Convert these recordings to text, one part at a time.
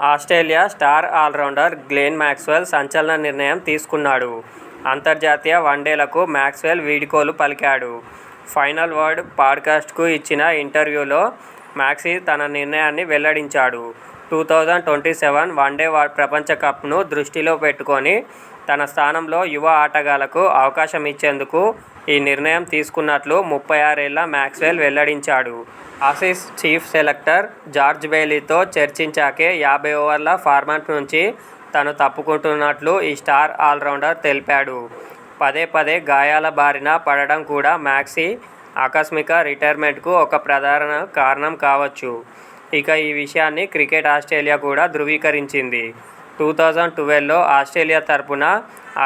Australia star allrounder Glenn Maxwell సంచలన నిర్ణయం తీసుకున్నాడు. అంతర్జాతీయ వన్డేలకు మ్యాక్స్వెల్ వీడ్కోలు పలికాడు. ఫైనల్ వర్డ్ పాడ్కాస్ట్కు ఇచ్చిన ఇంటర్వ్యూలో మ్యాక్సీ తన నిర్ణయాన్ని వెల్లడించాడు. Two thousand twenty seven one day ప్రపంచ కప్ను దృష్టిలో పెట్టుకొని తన స్థానంలో యువ ఆటగాళ్ళకు అవకాశం ఇచ్చేందుకు ఈ నిర్ణయం తీసుకున్నట్లు ముప్పై ఆరేళ్ళ మ్యాక్స్వెల్ వెల్లడించాడు. ఆసీస్ చీఫ్ సెలెక్టర్ జార్జ్ బెయిలీతో చర్చించాకే యాభై ఓవర్ల ఫార్మాట్ నుంచి తను తప్పుకుంటున్నట్లు ఈ స్టార్ ఆల్రౌండర్ తెలిపాడు. పదే పదే గాయాల బారిన పడడం కూడా మ్యాక్సీ ఆకస్మిక రిటైర్మెంట్కు ఒక ప్రధాన కారణం కావచ్చు. ఇక ఈ విషయాన్ని క్రికెట్ ఆస్ట్రేలియా కూడా ధృవీకరించింది. టూ థౌజండ్ ట్వెల్వ్లో ఆస్ట్రేలియా తరపున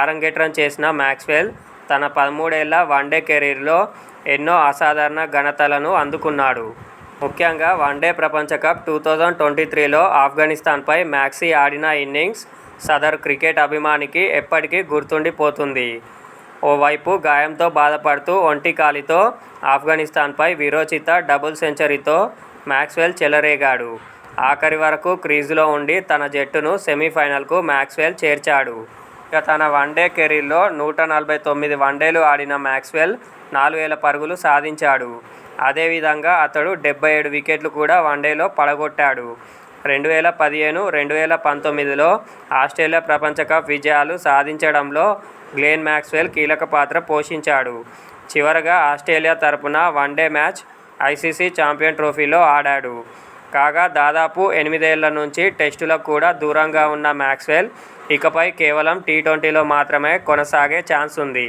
ఆరంగేట్రం చేసిన మ్యాక్స్వెల్ తన పదమూడేళ్ళ వన్డే కెరీర్లో ఎన్నో అసాధారణ ఘనతలను అందుకున్నాడు. ముఖ్యంగా వన్డే ప్రపంచ కప్ టూ థౌజండ్ ట్వంటీ త్రీలో ఆఫ్ఘనిస్తాన్పై మ్యాక్సీ ఆడిన ఇన్నింగ్స్ సదరు క్రికెట్ అభిమానికి ఎప్పటికీ గుర్తుండిపోతుంది. ఓవైపు గాయంతో బాధపడుతూ ఒంటి కాలితో ఆఫ్ఘనిస్తాన్పై వీరోచిత డబుల్ సెంచరీతో మ్యాక్స్వెల్ చెలరేగాడు. ఆఖరి వరకు క్రీజులో ఉండి తన జట్టును సెమీఫైనల్కు మ్యాక్స్వెల్ చేర్చాడు. ఇక తన వన్డే కెరీర్లో నూట నలభై తొమ్మిది వన్డేలు ఆడిన మ్యాక్స్వెల్ నాలుగు వేల పరుగులు సాధించాడు. అదేవిధంగా అతడు డెబ్బై ఏడు వికెట్లు కూడా వన్డేలో పడగొట్టాడు. రెండు వేల పదిహేను రెండు వేల పంతొమ్మిదిలో ఆస్ట్రేలియా ప్రపంచ కప్ విజయాలు సాధించడంలో గ్లెన్ మ్యాక్స్వెల్ కీలక పాత్ర పోషించాడు. చివరగా ఆస్ట్రేలియా తరపున వన్డే మ్యాచ్ ఐసీసీ ఛాంపియన్ ట్రోఫీలో ఆడాడు. కాగా దాదాపు ఎనిమిదేళ్ళ నుంచి టెస్టులకు కూడా దూరంగా ఉన్న మ్యాక్స్వెల్ ఇకపై కేవలం టీ ట్వంటీలో మాత్రమే కొనసాగే ఛాన్స్ ఉంది.